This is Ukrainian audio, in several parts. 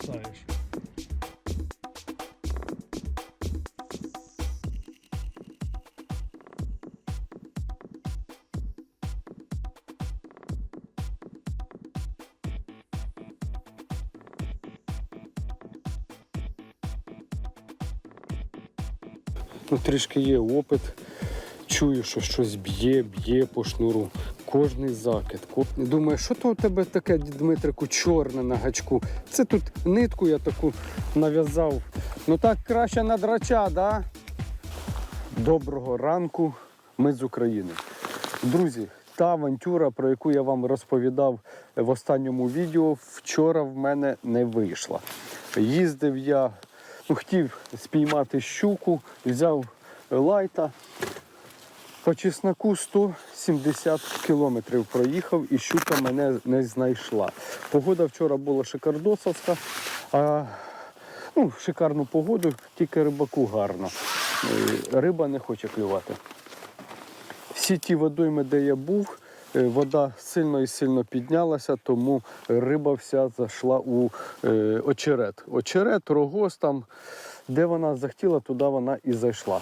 бросаєш. Ну, трішки є опит. Чую, що щось б'є, б'є по шнуру. Кожний закид. Думаю, що то у тебе таке, Дмитрику, чорне на гачку. Це тут нитку я таку нав'язав. Ну так краще на драча, да? Доброго ранку, ми з України. Друзі, та авантюра, про яку я вам розповідав в останньому відео, вчора в мене не вийшла. Їздив я, ну, хотів спіймати щуку, взяв лайта. По чесноку 170 кілометрів проїхав і щука мене не знайшла. Погода вчора була шикардосовська, а ну, шикарну погоду, тільки рибаку гарно. Е, Риба не хоче клювати. Всі ті водойми, де я був, е, вода сильно і сильно піднялася, тому риба вся зайшла у е, очерет. Очерет, рогоз там, де вона захотіла, туди вона і зайшла.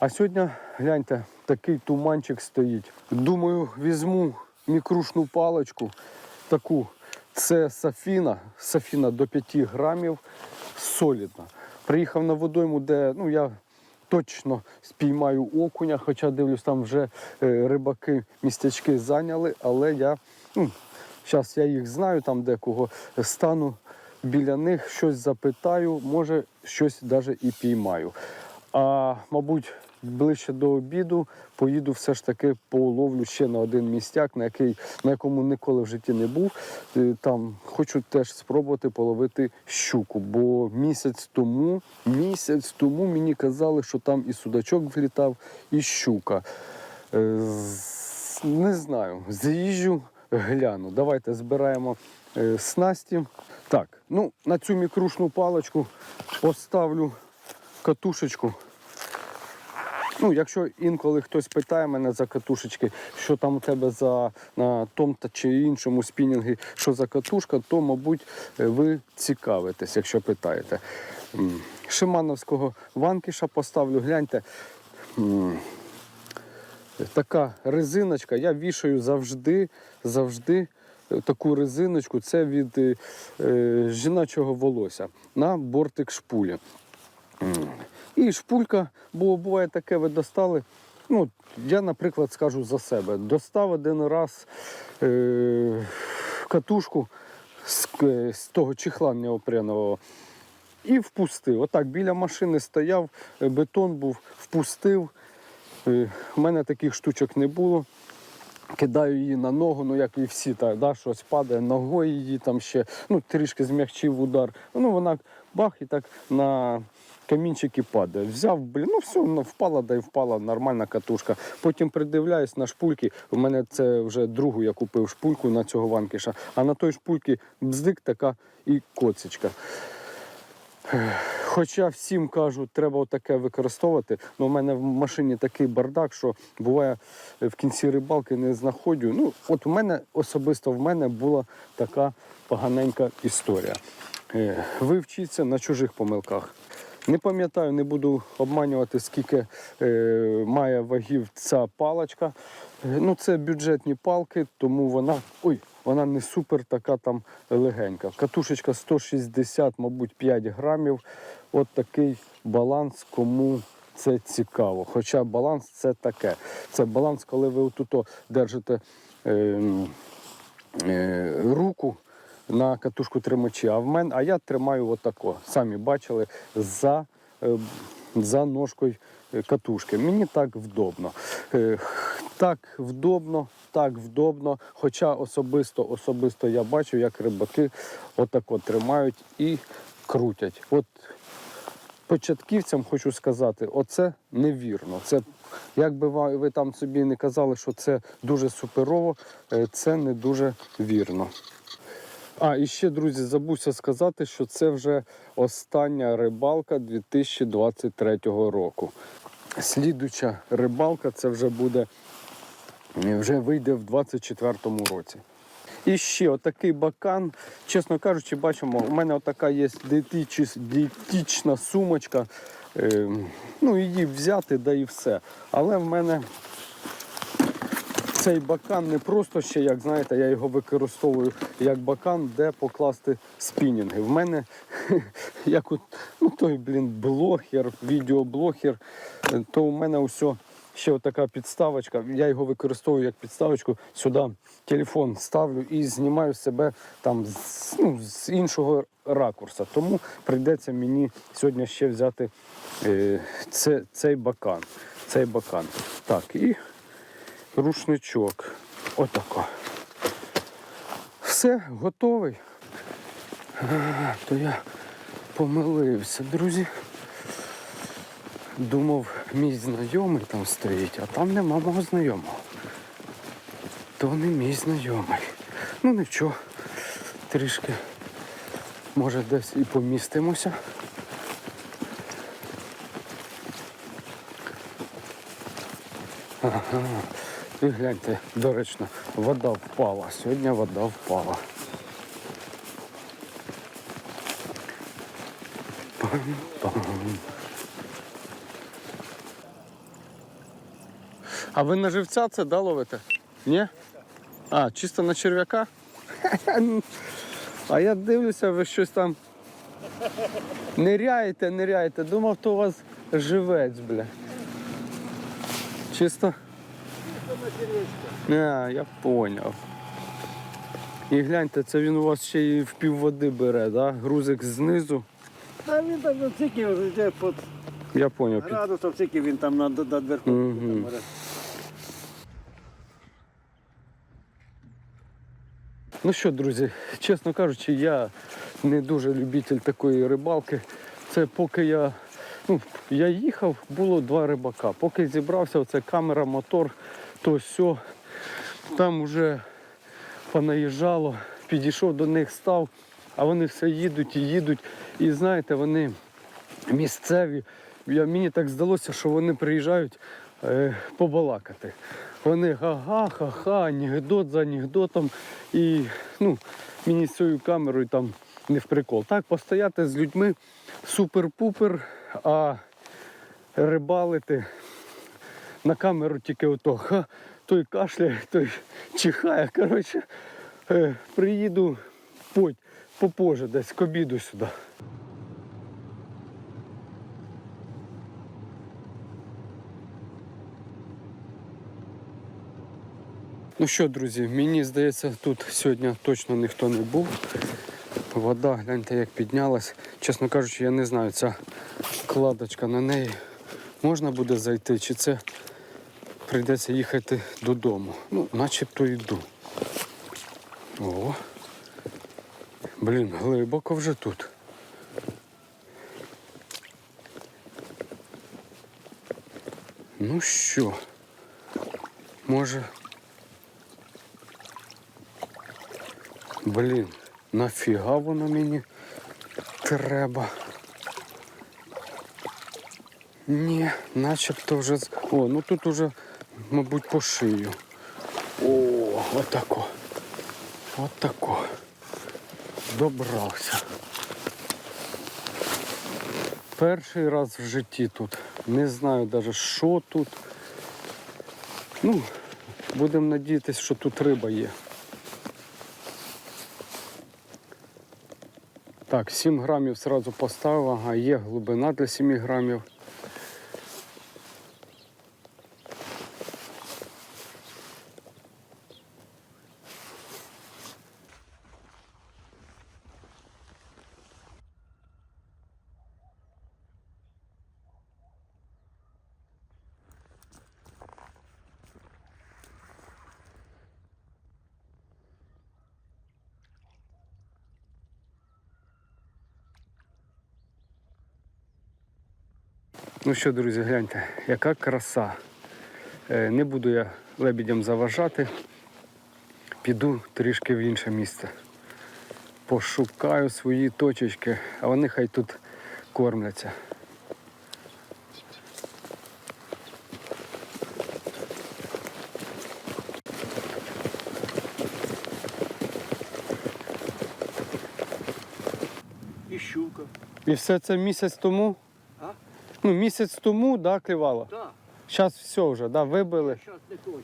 А сьогодні, гляньте, такий туманчик стоїть. Думаю, візьму мікрушну паличку, таку. Це сафіна, сафіна до 5 грамів, солідна. Приїхав на водойму, де ну, я точно спіймаю окуня, хоча дивлюсь, там вже е, рибаки містечки зайняли, але я ну, зараз я їх знаю, там декого стану біля них, щось запитаю, може щось навіть і піймаю. А мабуть, ближче до обіду поїду все ж таки половлю ще на один містяк, на який на якому ніколи в житті не був. Е, Там хочу теж спробувати половити щуку, бо місяць тому, місяць тому мені казали, що там і судачок влітав, і щука. Е, Не знаю, заїжджу, гляну. Давайте збираємо е, снасті. Так, ну на цю мікрушну паличку поставлю катушечку. Ну, якщо інколи хтось питає мене за катушечки, що там у тебе за на том та чи іншому спінінгі, що за катушка, то, мабуть, е, ви цікавитесь, якщо питаєте. Шимановського ванкіша поставлю, гляньте. Така резиночка, я вішаю завжди, завжди е, таку резиночку, це від е, е, жіночого волосся на бортик шпулі. І шпулька, бо буває таке, ви достали. Ну, я, наприклад, скажу за себе. Достав один раз е, катушку з, к- з того чехла неопренового і впустив. Отак біля машини стояв, е, бетон був, впустив. Е, У мене таких штучок не було. Кидаю її на ногу, ну як і всі, так, да, щось падає ногою її там ще, ну трішки змягчив удар. Ну вона бах і так на камінчики падає. Взяв, блін, ну все, вона впала, да й впала, нормальна катушка. Потім придивляюсь на шпульки. У мене це вже другу я купив шпульку на цього ванкіша, а на той шпульки бздик така і коцечка. Хоча всім кажу, треба таке використовувати. але в мене в машині такий бардак, що буває е, в кінці рибалки не знаходжу. Ну, от у мене особисто в мене була така поганенька історія. Е, Ви вчіться на чужих помилках. Не пам'ятаю, не буду обманювати, скільки е, має вагів ця паличка. Е, ну, це бюджетні палки, тому вона. Ой, вона не супер така там легенька. Катушечка 160, мабуть, 5 грамів. От такий баланс, кому це цікаво. Хоча баланс це таке. Це баланс, коли ви отуто держите е, е, руку на катушку тримачі, а в мене, а я тримаю отако. Самі бачили за, е, за ножкою е, катушки. Мені так вдобно. Е, Так вдобно, так вдобно. Хоча особисто, особисто я бачу, як рибаки отако тримають і крутять. От початківцям хочу сказати, оце невірно. Це як би ви, там собі не казали, що це дуже суперово, це не дуже вірно. А, і ще, друзі, забувся сказати, що це вже остання рибалка 2023 року. Слідуча рибалка це вже буде, вже вийде в 2024 році. І ще отакий бакан. Чесно кажучи, бачимо, у мене отака є дієтична, сумочка. Е, ну, її взяти, да і все. Але в мене цей бакан не просто ще, як знаєте, я його використовую як бакан, де покласти спінінги. В мене як от, ну той, блін, блогер, відеоблогер, то у мене усе ще така підставочка. Я його використовую як підставочку. Сюди телефон ставлю і знімаю себе там з, ну, з іншого ракурса. Тому прийдеться мені сьогодні ще взяти е, це, цей бакан. Цей бакан. Так, і рушничок. Отако. Все, готовий. То я помилився, друзі. Думав, мій знайомий там стоїть, а там нема мого знайомого. То не мій знайомий. Ну нічого, трішки, може, десь і помістимося. Ага. І гляньте, доречно, вода впала. Сьогодні вода впала. А ви на живця це да, ловите? Ні? А, чисто на черв'яка? А я дивлюся, ви щось там ниряєте, ниряєте. Думав, то у вас живець, бля. Чисто? А, я поняв. І гляньте, це він у вас ще й в пів води бере, да? Грузик знизу. Та він так ну, тільки йде під Я поняв. Під... градусом, тільки він там над, над верхом. Мгм. Ну що, друзі, чесно кажучи, я не дуже любитель такої рибалки. Це поки я, ну, я їхав, було два рибака. Поки зібрався, оце камера, мотор, то все. Там вже понаїжджало, підійшов до них, став, а вони все їдуть і їдуть. І знаєте, вони місцеві. Я, мені так здалося, що вони приїжджають е, побалакати. Вони га-га, ха-ха, анекдот за анекдотом. І ну, мені з цією камерою там не в прикол. Так, постояти з людьми супер-пупер, а рибалити на камеру тільки ото. Ха, той кашляє, той чихає. Коротше, е, приїду поть, попозже десь к обіду сюди. Ну що, друзі, мені здається, тут сьогодні точно ніхто не був. Вода, гляньте, як піднялась. Чесно кажучи, я не знаю, ця кладочка на неї можна буде зайти, чи це прийдеться їхати додому. Ну, начебто йду. О. Блін, глибоко вже тут. Ну що, може. Блін, нафіга воно мені треба. Ні, начебто вже. О, ну тут уже, мабуть, по шию. О, отако. Отако. Добрався. Перший раз в житті тут. Не знаю навіть, що тут. Ну, будемо надіятися, що тут риба є. Так, 7 грамів зразу поставив, ага, є глибина для 7 грамів. Ну що, друзі, гляньте, яка краса. Е, не буду я лебідям заважати. Піду трішки в інше місце. Пошукаю свої точечки, а вони хай тут кормляться. І щука. І все це місяць тому? Ну, місяць тому, да, клювало? Так, Зараз все вже, да, вибили. зараз не точно.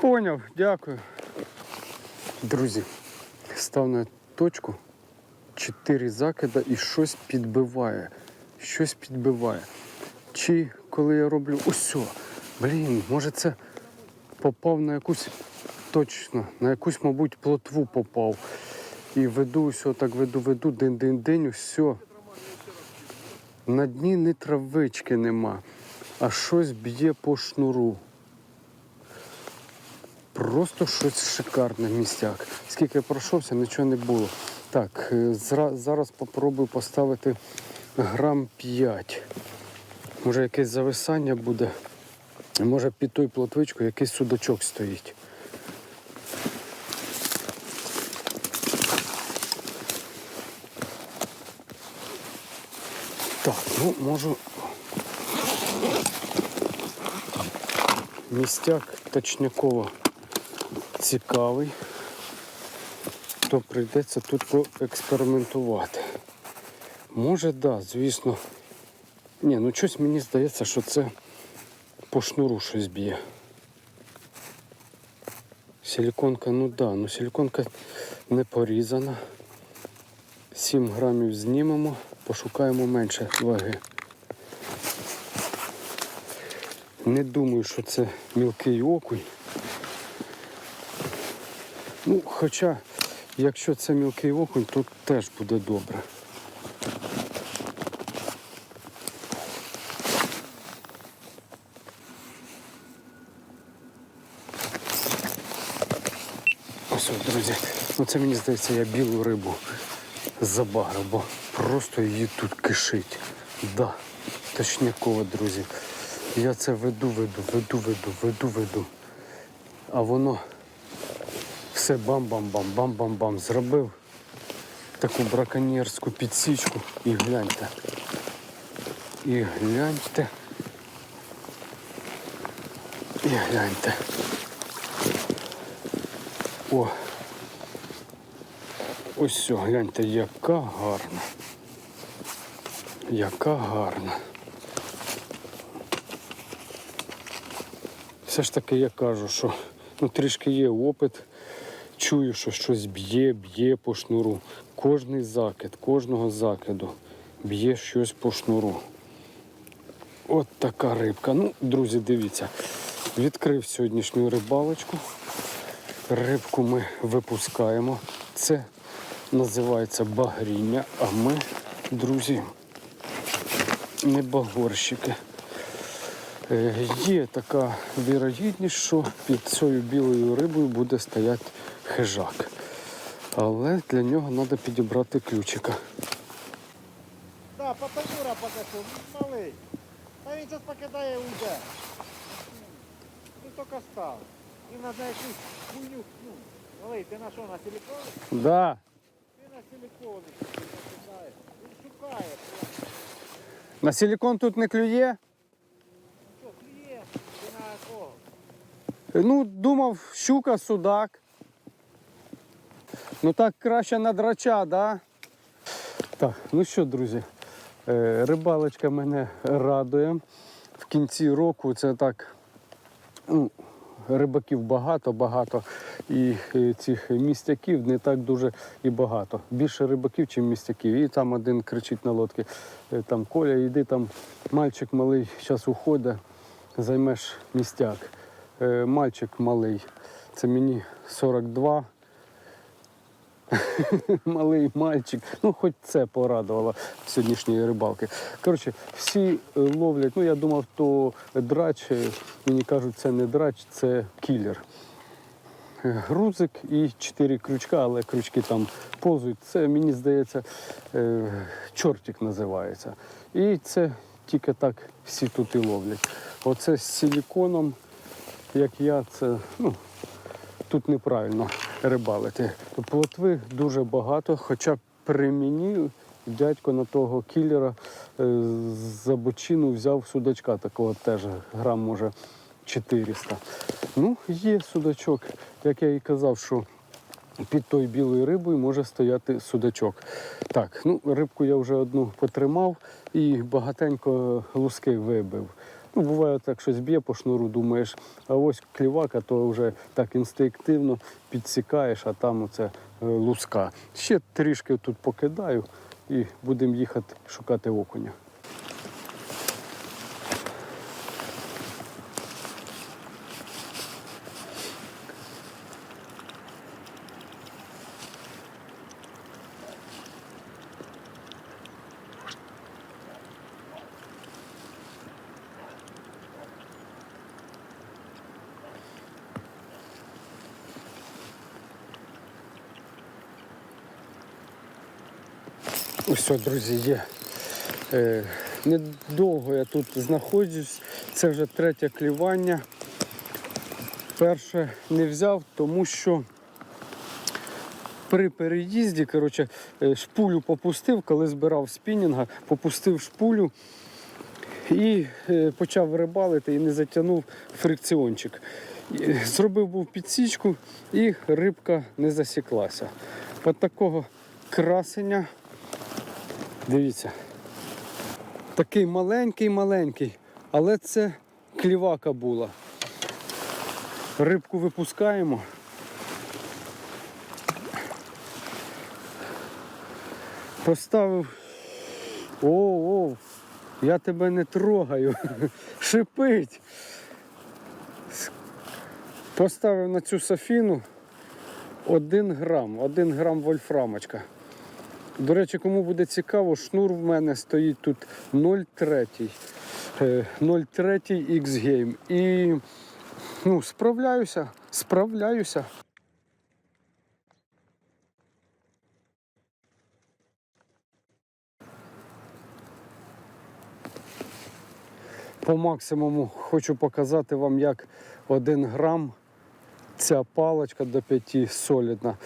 Поняв, дякую. Друзі, став на точку. Чотири закида і щось підбиває. Щось підбиває. Чи коли я роблю ось, блін, може це попав на якусь точно, на якусь, мабуть, плотву попав. І веду, все, так веду, веду, день-день-день, все. На дні ні травички нема, а щось б'є по шнуру. Просто щось шикарне містяк. Скільки я пройшовся, нічого не було. Так, е, зараз попробую поставити грам 5. Може якесь зависання буде. Може під той плотвичку якийсь судачок стоїть. Так, ну можу. Містяк точняково цікавий, то прийдеться тут поекспериментувати. Може, так, да, звісно. Ні, ну щось мені здається, що це по шнуру щось б'є. Силіконка, ну да, ну силіконка не порізана. 7 грамів знімемо, пошукаємо менше ваги. Не думаю, що це мілкий окунь. Ну, хоча, якщо це мілкий окунь, то теж буде добре. Ось, друзі, ну це мені здається, я білу рибу забагрив, бо просто її тут кишить. Да, точняково, друзі. Я це веду, веду, веду, веду, веду, веду. А воно все бам-бам-бам, бам-бам-бам зробив. Таку браконьєрську підсічку і гляньте. І гляньте. І гляньте. О. Ось гляньте, яка гарна. Яка гарна. Все ж таки я кажу, що ну, трішки є опит. Чую, що щось б'є, б'є по шнуру. Кожний закид, кожного закиду б'є щось по шнуру. От така рибка. Ну, друзі, дивіться. Відкрив сьогоднішню рибалочку. Рибку ми випускаємо. Це називається багріння, а ми, друзі, не багорщики. Е, Є така вірогідність, що під цією білою рибою буде стояти хижак. Але для нього треба підібрати ключика. Да, потамура покажу, малий. Та він зараз покидає уйде. Ти тільки став. Він на якусь хуйню, ну, малий, ти на що, на силиконі? Да. Ти на силиконі покидає. Він шукає. На силікон тут не клює. Ну, думав, щука, судак. Ну так краще на драча, да? Так, ну що, друзі, е, рибалочка мене радує. В кінці року це так. Ну, рибаків багато, багато. І е, цих містяків не так дуже і багато. Більше рибаків, ніж містяків. І там один кричить на лодці, е, там Коля, йди там, мальчик малий, зараз уходить, займеш містяк. Е, Мальчик малий, це мені 42. Малий мальчик. Ну, хоч це порадувало сьогоднішньої рибалки. Коротше, всі е, ловлять. Ну, я думав, то драч. е, Мені кажуть, це не драч, це кілер. Е, Грузик і чотири крючка, але крючки там повзуть. Це, мені здається, чортик називається. І це тільки так всі тут і ловлять. Оце з силіконом, як я, це ну, тут неправильно рибалити. Плотви дуже багато, хоча при мені дядько на того кілера е, за бочину взяв судачка такого теж грам, може, 400. Ну, є судачок, як я і казав, що під тою білою рибою може стояти судачок. Так, ну рибку я вже одну потримав і багатенько луски вибив. Ну, буває так, щось б'є по шнуру, думаєш, а ось клівака, то вже так інстинктивно підсікаєш, а там оце е, луска. Ще трішки тут покидаю і будемо їхати шукати окуня. Ось, друзі, є. Е, недовго я тут знаходжусь. Це вже третє клівання. Перше не взяв, тому що при переїзді коротше, е, шпулю попустив, коли збирав спінінга, попустив шпулю і е, почав рибалити і не затягнув фрикціончик. Зробив був підсічку і рибка не засіклася. От такого красення Дивіться. Такий маленький-маленький, але це клівака була. Рибку випускаємо. Поставив. О, о, я тебе не трогаю. Шипить. Поставив на цю софіну 1 грам, 1 грам вольфрамочка. До речі, кому буде цікаво, шнур в мене стоїть тут 0,3. е, 0,3 X-Game. І ну, справляюся, справляюся. По максимуму хочу показати вам, як 1 грам ця паличка до 5 солідна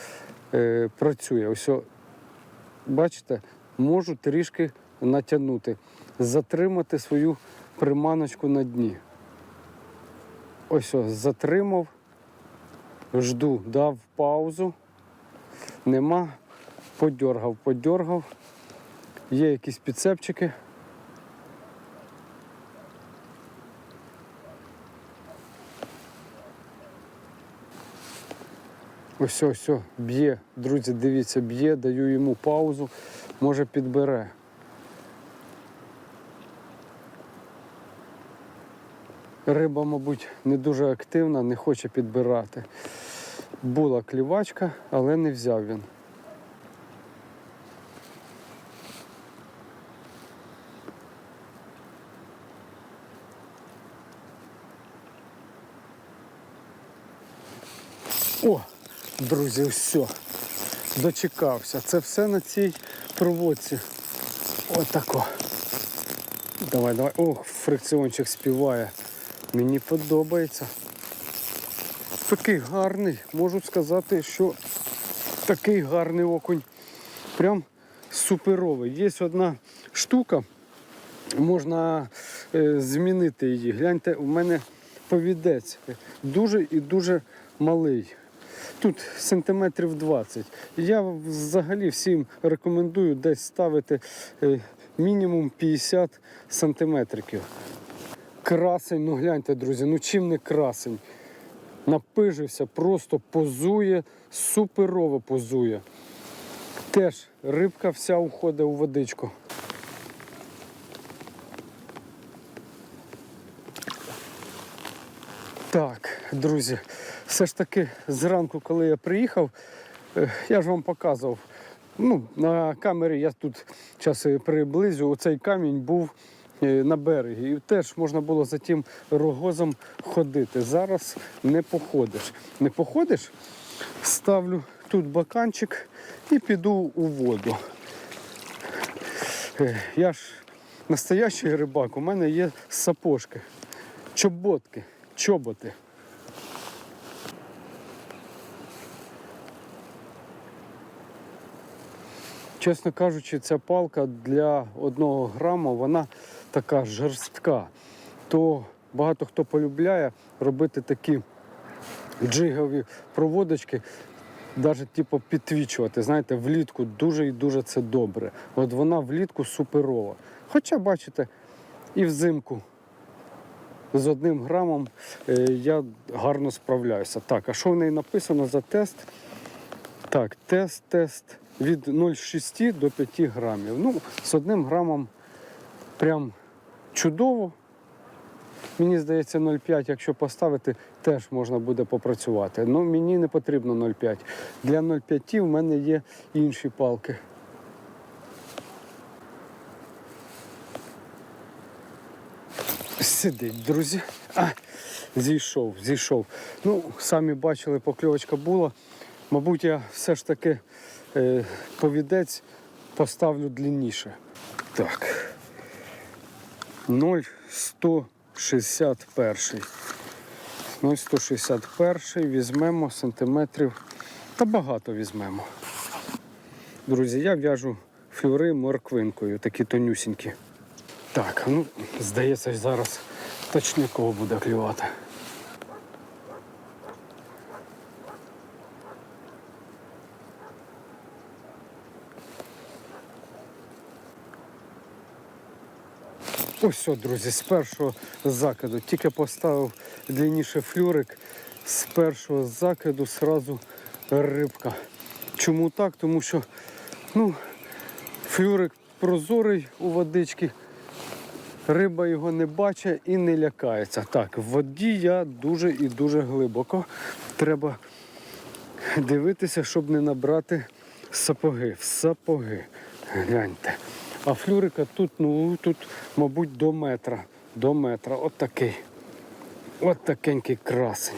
е, працює. Ось бачите, можу трішки натягнути, затримати свою приманочку на дні. Ось ось, затримав, жду, дав паузу, нема, подьоргав, подьоргав. Є якісь підцепчики. Ось, ось, б'є. Друзі, дивіться, б'є, даю йому паузу, може підбере. Риба, мабуть, не дуже активна, не хоче підбирати. Була клівачка, але не взяв він. О, друзі, все. Дочекався. Це все на цій проводці. Отако. Давай, давай. Ох, фрикціончик співає. Мені подобається. Такий гарний, можу сказати, що такий гарний окунь. Прям суперовий. Є одна штука, можна е, змінити її. Гляньте, у мене повідець дуже і дуже малий. Тут сантиметрів 20. Я взагалі всім рекомендую десь ставити е, мінімум 50 сантиметриків. Красень, ну гляньте, друзі, ну чим не красень. Напижився, просто позує, суперово позує. Теж рибка вся уходить у водичку. Так, друзі, все ж таки зранку, коли я приїхав, е, я ж вам показував. Ну, на камері я тут зараз приблизю, оцей камінь був е, на берегі. І теж можна було за тим рогозом ходити. Зараз не походиш. Не походиш, ставлю тут баканчик і піду у воду. Е, Я ж настоящий рибак, у мене є сапожки, чоботки, чоботи. Чесно кажучи, ця палка для одного грама вона така жорстка. То багато хто полюбляє робити такі джигові проводочки. навіть типу, підтвічувати. Знаєте, влітку дуже і дуже це добре. От вона влітку суперова. Хоча, бачите, і взимку з одним грамом е, я гарно справляюся. Так, а що в неї написано за тест? Так, тест, тест від 0,6 до 5 грамів. Ну, з одним грамом прям чудово. Мені здається, 0,5, якщо поставити, теж можна буде попрацювати. Ну, мені не потрібно 0,5. Для 0,5 в мене є інші палки. Сидить, друзі. А, зійшов, зійшов. Ну, самі бачили, покльовочка була. Мабуть, я все ж таки е, повідець поставлю длинніше. Так. 0,161. 0,161 візьмемо сантиметрів. Та багато візьмемо. Друзі, я в'яжу флюри морквинкою, такі тонюсінькі. Так, ну, здається, зараз точниково буде клювати. Ось все, друзі, з першого закиду. Тільки поставив длинніше флюрик, з першого закиду сразу рибка. Чому так? Тому що ну, флюрик прозорий у водички, риба його не бачить і не лякається. Так, в воді я дуже і дуже глибоко. Треба дивитися, щоб не набрати сапоги. В сапоги. Гляньте. А флюрика тут, ну тут, мабуть, до метра. До метра. От такий. От такенький красень.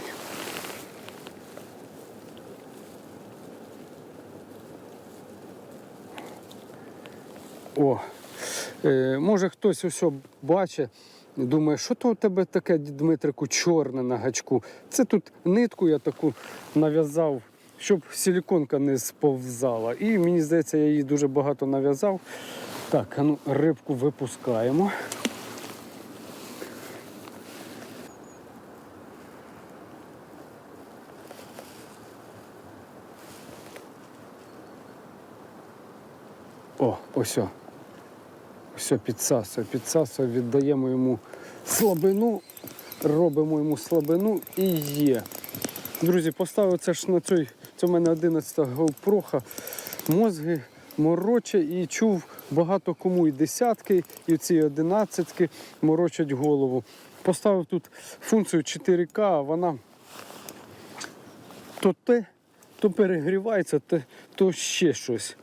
О, е, може хтось усе бачить, думає, що то у тебе таке, Дмитрику, чорне на гачку. Це тут нитку я таку нав'язав, щоб силіконка не сповзала. І мені здається, я її дуже багато нав'язав. Так, а ну рибку випускаємо. О, ось. Все підсасує, підсасує, віддаємо йому слабину, робимо йому слабину і є. Друзі, поставив це ж на цей, це в мене 11 GoPro, мозги мороче і чув багато кому і десятки, і ці одинадцятки морочать голову. Поставив тут функцію 4К, а вона то те, то перегрівається, то, ще щось.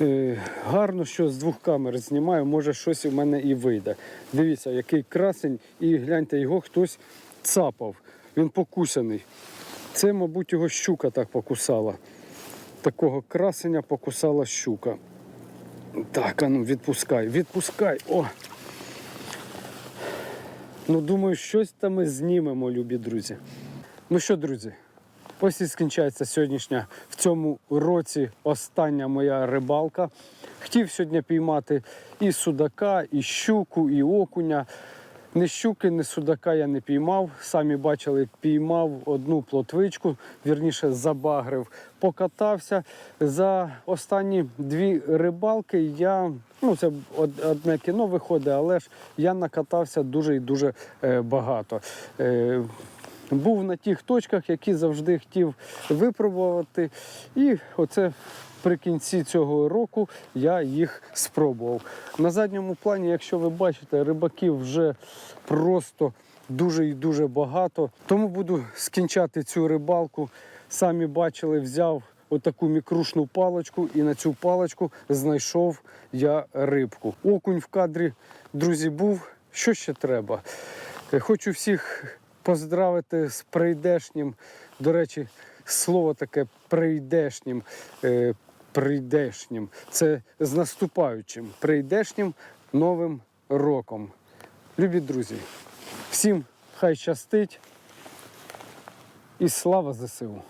Е, гарно, що з двох камер знімаю, може щось у мене і вийде. Дивіться, який красень, і гляньте, його хтось цапав. Він покусаний. Це, мабуть, його щука так покусала. Такого красення покусала щука. Так, а ну відпускай, відпускай. О! Ну, думаю, щось там ми знімемо, любі друзі. Ну що, друзі, Ось і скінчається сьогоднішня в цьому році остання моя рибалка. Хотів сьогодні піймати і судака, і щуку, і окуня. Ні щуки, ні судака я не піймав. Самі бачили, піймав одну плотвичку, вірніше забагрив, покатався. За останні дві рибалки я, ну це одне кіно виходить, але ж я накатався дуже і дуже е, багато. Був на тих точках, які завжди хотів випробувати. І оце при кінці цього року я їх спробував. На задньому плані, якщо ви бачите, рибаків вже просто дуже і дуже багато. Тому буду скінчати цю рибалку. Самі бачили, взяв отаку мікрушну паличку, і на цю паличку знайшов я рибку. Окунь в кадрі, друзі, був. Що ще треба? Е, Хочу всіх поздравити з прийдешнім. До речі, слово таке прийдешнім. е, Прийдешнім. Це з наступаючим прийдешнім новим роком. Любі друзі, всім хай щастить і слава ЗСУ!